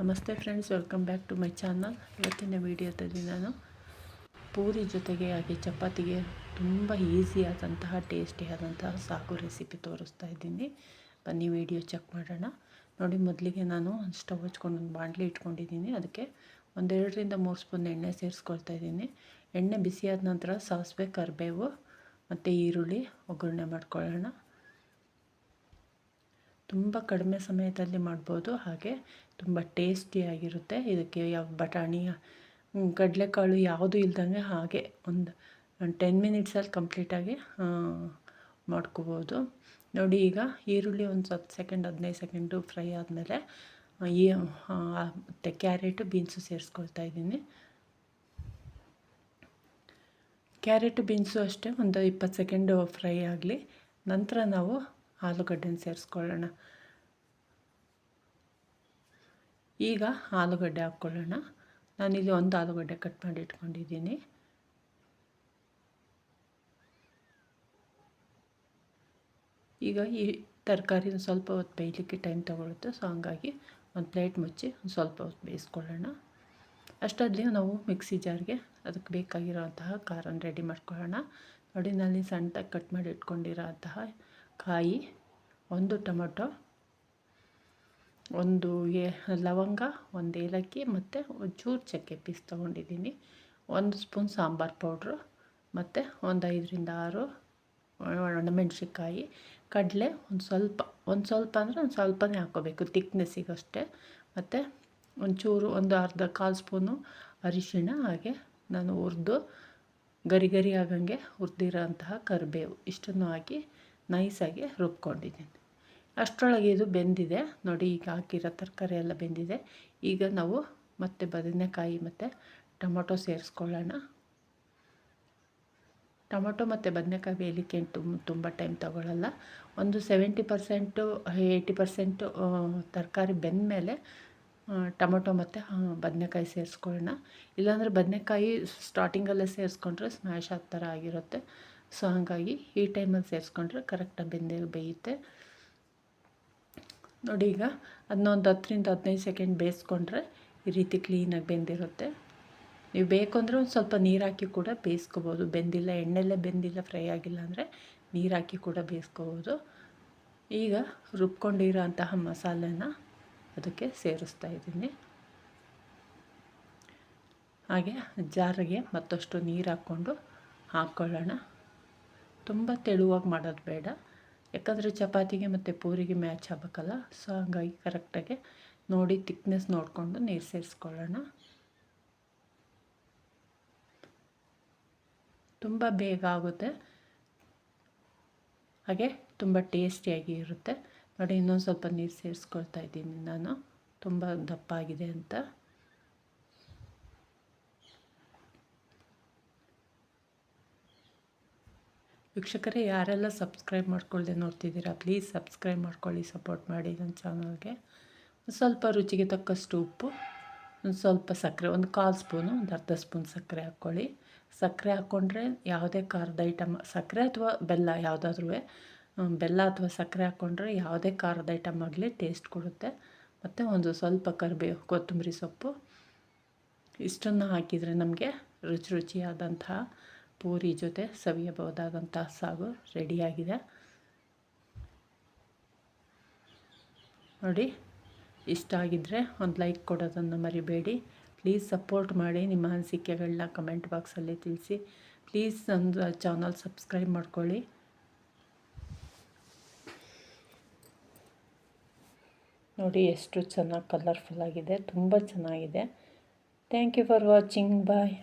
ನಮಸ್ತೆ friends welcome back to my channel ಇವತ್ತಿನ ವೀಡಿಯೋದಲ್ಲಿ ನಾನು ಪೂರಿ ಜೊತೆಗೆ ಹಾಗೆ ಚಪಾತಿಗೆ ತುಂಬ ಈಸಿಯಾದಂತಹ ಟೇಸ್ಟಿಯಾದಂತಹ ಸಾಕು ರೆಸಿಪಿ ತೋರಿಸ್ತಾ ಇದ್ದೀನಿ. ಬನ್ನಿ ವಿಡಿಯೋ ಚೆಕ್ ಮಾಡೋಣ. ನೋಡಿ, ಮೊದಲಿಗೆ ನಾನು ಸ್ಟವ್ ಹಚ್ಕೊಂಡು ಒಂದು ಬಾಣಲಿ ಇಟ್ಕೊಂಡಿದ್ದೀನಿ. ಅದಕ್ಕೆ ಒಂದೆರಡರಿಂದ ಮೂರು ಸ್ಪೂನ್ ಎಣ್ಣೆ ಸೇರಿಸ್ಕೊಳ್ತಾ ಇದ್ದೀನಿ. ಎಣ್ಣೆ ಬಿಸಿಯಾದ ನಂತರ ಸಾಸಿವೆ, ಕರಿಬೇವು ಮತ್ತು ಈರುಳ್ಳಿ ಒಗ್ಗರಣೆ ಮಾಡ್ಕೊಳ್ಳೋಣ. ತುಂಬ ಕಡಿಮೆ ಸಮಯದಲ್ಲಿ ಮಾಡ್ಬೋದು. ಹಾಗೆ ತುಂಬ ಟೇಸ್ಟಿಯಾಗಿರುತ್ತೆ ಇದಕ್ಕೆ ಯಾವ ಬಟಾಣಿ ಕಡಲೆಕಾಳು ಯಾವುದು ಇಲ್ದಂಗೆ ಹಾಗೆ ಒಂದು ಟೆನ್ ಮಿನಿಟ್ಸಲ್ಲಿ ಕಂಪ್ಲೀಟಾಗಿ ಮಾಡ್ಕೋಬೋದು. ನೋಡಿ ಈಗ ಈರುಳ್ಳಿ ಒಂದು ಸ್ವಲ್ಪ ಸೆಕೆಂಡ್ ಹದಿನೈದು ಸೆಕೆಂಡು ಫ್ರೈ ಆದಮೇಲೆ ಈ ಮತ್ತು ಕ್ಯಾರೆಟು ಬೀನ್ಸು ಸೇರಿಸ್ಕೊಳ್ತಾ ಇದ್ದೀನಿ. ಕ್ಯಾರೆಟು ಬೀನ್ಸು ಅಷ್ಟೇ ಒಂದು ಇಪ್ಪತ್ತು ಸೆಕೆಂಡು ಫ್ರೈ ಆಗಲಿ. ನಂತರ ನಾವು ಆಲೂಗಡ್ಡೆನ ಸೇರಿಸ್ಕೊಳ್ಳೋಣ. ಈಗ ಆಲೂಗಡ್ಡೆ ಹಾಕ್ಕೊಳ್ಳೋಣ. ನಾನಿಲ್ಲಿ ಒಂದು ಆಲೂಗಡ್ಡೆ ಕಟ್ ಮಾಡಿ ಇಟ್ಕೊಂಡಿದ್ದೀನಿ. ಈಗ ಈ ತರಕಾರಿನ ಸ್ವಲ್ಪ ಹೊತ್ತು ಬೇಯಲಿಕ್ಕೆ ಟೈಮ್ ತೊಗೊಳುತ್ತೆ. ಸೊ ಹಂಗಾಗಿ ಒಂದು ಪ್ಲೇಟ್ ಮುಚ್ಚಿ ಒಂದು ಸ್ವಲ್ಪ ಹೊತ್ತು ಬೇಯಿಸ್ಕೊಳ್ಳೋಣ. ಅಷ್ಟರಲ್ಲಿ ನಾವು ಮಿಕ್ಸಿ ಜಾರ್ಗೆ ಅದಕ್ಕೆ ಬೇಕಾಗಿರೋಂತಹ ಖಾರನ ರೆಡಿ ಮಾಡ್ಕೊಳ್ಳೋಣ. ನೋಡಿ ನಲ್ಲಿ ಸಣ್ಣದಾಗಿ ಕಟ್ ಮಾಡಿ ಇಟ್ಕೊಂಡಿರೋ ಅಂತಹ ಕಾಯಿ. ಒಂದು ಟೊಮೊಟೊ, ಒಂದು ಏ ಲವಂಗ, ಒಂದು ಏಲಕ್ಕಿ ಮತ್ತು ಒಂಚೂರು ಚಕ್ಕೆ ಪೀಸ್ ತೊಗೊಂಡಿದ್ದೀನಿ. ಒಂದು ಸ್ಪೂನ್ ಸಾಂಬಾರು ಪೌಡ್ರು ಮತ್ತು ಒಂದು ಐದರಿಂದ ಆರು ಒಣಮೆಣ್ಸಿನ್ಕಾಯಿ ಕಡಲೆ ಒಂದು ಸ್ವಲ್ಪ ಒಂದು ಸ್ವಲ್ಪ ಅಂದರೆ ಒಂದು ಸ್ವಲ್ಪನೇ ಹಾಕ್ಕೋಬೇಕು, ತಿಕ್ನೆಸ್ಸಿಗಷ್ಟೇ. ಮತ್ತು ಒಂಚೂರು, ಒಂದು ಅರ್ಧ ಕಾಲು ಸ್ಪೂನು ಅರಿಶಿಣ, ಹಾಗೆ ನಾನು ಹುರಿದು ಗರಿ ಗರಿ ಆಗಂಗೆ ಹುರಿದಿರೋ ಅಂತಹ ಕರಿಬೇವು ಇಷ್ಟನ್ನು ಹಾಕಿ ನೈಸಾಗಿ ರುಬ್ಕೊಂಡಿದ್ದೀನಿ. ಅಷ್ಟರೊಳಗೆ ಇದು ಬೆಂದಿದೆ. ನೋಡಿ, ಈಗ ಹಾಕಿರೋ ತರಕಾರಿ ಎಲ್ಲ ಬೆಂದಿದೆ. ಈಗ ನಾವು ಮತ್ತೆ ಬದನೆಕಾಯಿ ಮತ್ತು ಟೊಮೊಟೊ ಸೇರಿಸ್ಕೊಳ್ಳೋಣ. ಟೊಮೊಟೊ ಮತ್ತು ಬದನೆಕಾಯಿ ಬೇಯಲಿಕ್ಕೆ ತುಂಬ ತುಂಬ ಟೈಮ್ ತೊಗೊಳ್ಳಲ್ಲ ಒಂದು ಸೆವೆಂಟಿ ಪರ್ಸೆಂಟು, ಏಯ್ಟಿ ಪರ್ಸೆಂಟು ತರಕಾರಿ ಬೆಂದ ಮೇಲೆ ಟೊಮೊಟೊ ಮತ್ತು ಬದನೆಕಾಯಿ ಸೇರಿಸ್ಕೊಳ್ಳೋಣ. ಇಲ್ಲಾಂದರೆ ಬದನೆಕಾಯಿ ಸ್ಟಾರ್ಟಿಂಗಲ್ಲೇ ಸೇರಿಸ್ಕೊಂಡ್ರೆ ಸ್ಮ್ಯಾಶ್ ಆ ಥರ ಆಗಿರುತ್ತೆ. ಸೊ, ಹಾಗಾಗಿ ಈ ಟೈಮಲ್ಲಿ ಸೇರಿಸ್ಕೊಂಡ್ರೆ ಕರೆಕ್ಟಾಗಿ ಬೆಂದೇ, ಬೇಯುತ್ತೆ. ನೋಡಿ ಈಗ ಅದನ್ನೊಂದು ಹತ್ತರಿಂದ ಹದಿನೈದು ಸೆಕೆಂಡ್ ಬೇಯಿಸ್ಕೊಂಡ್ರೆ ಈ ರೀತಿ ಕ್ಲೀನಾಗಿ ಬೆಂದಿರುತ್ತೆ. ನೀವು ಬೇಕು ಅಂದರೆ ಒಂದು ಸ್ವಲ್ಪ ನೀರು ಹಾಕಿ ಕೂಡ ಬೇಯಿಸ್ಕೋಬೋದು. ಬೆಂದಿಲ್ಲ, ಎಣ್ಣೆಲ್ಲೇ ಬೆಂದಿಲ್ಲ, ಫ್ರೈ ಆಗಿಲ್ಲ ಅಂದರೆ ನೀರು ಹಾಕಿ ಕೂಡ ಬೇಯಿಸ್ಕೋಬೋದು. ಈಗ ರುಬ್ಕೊಂಡಿರೋ ಅಂತಹ ಮಸಾಲೆನ ಅದಕ್ಕೆ ಸೇರಿಸ್ತಾ ಇದ್ದೀನಿ. ಹಾಗೆ ಜಾರಿಗೆ ಮತ್ತಷ್ಟು ನೀರು ಹಾಕ್ಕೊಂಡು ಹಾಕ್ಕೊಳ್ಳೋಣ ತುಂಬ ತೆಳುವಾಗಿ ಮಾಡೋದು ಬೇಡ. ಯಾಕಂದರೆ ಚಪಾತಿಗೆ ಮತ್ತು ಪೂರಿಗೆ ಮ್ಯಾಚ್ ಆಗಬೇಕಲ್ಲ ಸೊ ಹಂಗಾಗಿ ಕರೆಕ್ಟಾಗಿ ನೋಡಿ ತಿಕ್ನೆಸ್ ನೋಡಿಕೊಂಡು ನೀರು ಸೇರಿಸ್ಕೊಳ್ಳೋಣ. ತುಂಬ ಬೇಗ ಆಗುತ್ತೆ. ಹಾಗೆ ತುಂಬ ಟೇಸ್ಟಿಯಾಗಿ ಇರುತ್ತೆ. ನೋಡಿ ಇನ್ನೊಂದು ಸ್ವಲ್ಪ ನೀರು ಸೇರಿಸ್ಕೊಳ್ತಾ ಇದ್ದೀನಿ ನಾನು. ತುಂಬ ದಪ್ಪ ಆಗಿದೆ ಅಂತ. ವೀಕ್ಷಕರೇ, ಯಾರೆಲ್ಲ ಸಬ್ಸ್ಕ್ರೈಬ್ ಮಾಡ್ಕೊಳ್ಳದೆ ನೋಡ್ತಿದ್ದೀರಾ, ಪ್ಲೀಸ್ ಸಬ್ಸ್ಕ್ರೈಬ್ ಮಾಡ್ಕೊಳ್ಳಿ, ಸಪೋರ್ಟ್ ಮಾಡಿ ನನ್ನ ಚಾನಲ್ಗೆ. ಸ್ವಲ್ಪ ರುಚಿಗೆ ತಕ್ಕಷ್ಟು ಉಪ್ಪು, ಒಂದು ಸ್ವಲ್ಪ ಸಕ್ಕರೆ, ಒಂದು ಕಾಲು ಸ್ಪೂನು, ಒಂದು ಅರ್ಧ ಸ್ಪೂನ್ ಸಕ್ಕರೆ ಹಾಕ್ಕೊಳ್ಳಿ. ಸಕ್ಕರೆ ಹಾಕ್ಕೊಂಡ್ರೆ ಯಾವುದೇ ಖಾರದ ಐಟಮ್, ಸಕ್ಕರೆ ಅಥವಾ ಬೆಲ್ಲ ಯಾವುದಾದ್ರೂ ಬೆಲ್ಲ ಅಥವಾ ಸಕ್ಕರೆ ಹಾಕ್ಕೊಂಡ್ರೆ ಯಾವುದೇ ಖಾರದ ಐಟಮ್ ಆಗಲಿ ಟೇಸ್ಟ್ ಕೊಡುತ್ತೆ. ಮತ್ತು ಒಂದು ಸ್ವಲ್ಪ ಕರಿಬೇವು ಕೊತ್ತಂಬರಿ ಸೊಪ್ಪು, ಇಷ್ಟನ್ನು ಹಾಕಿದರೆ ನಮಗೆ ರುಚಿ ರುಚಿಯಾದಂತಹ ಪೂರಿ ಜೊತೆ ಸವಿಯಬಹುದಾದಂಥ ಸಾಗು ರೆಡಿಯಾಗಿದೆ. ನೋಡಿ, ಇಷ್ಟ ಆಗಿದ್ದರೆ ಒಂದು ಲೈಕ್ ಕೊಡೋದನ್ನು ಮರಿಬೇಡಿ. ಪ್ಲೀಸ್ ಸಪೋರ್ಟ್ ಮಾಡಿ, ನಿಮ್ಮ ಅನಿಸಿಕೆಗಳನ್ನ ಕಮೆಂಟ್ ಬಾಕ್ಸಲ್ಲಿ ತಿಳಿಸಿ. ಪ್ಲೀಸ್ ನಂದು ಚಾನಲ್ ಸಬ್ಸ್ಕ್ರೈಬ್ ಮಾಡ್ಕೊಳ್ಳಿ. ನೋಡಿ, ಎಷ್ಟು ಚೆನ್ನಾಗಿ ಕಲರ್ಫುಲ್ಲಾಗಿದೆ ತುಂಬ ಚೆನ್ನಾಗಿದೆ. Thank you for watching, bye.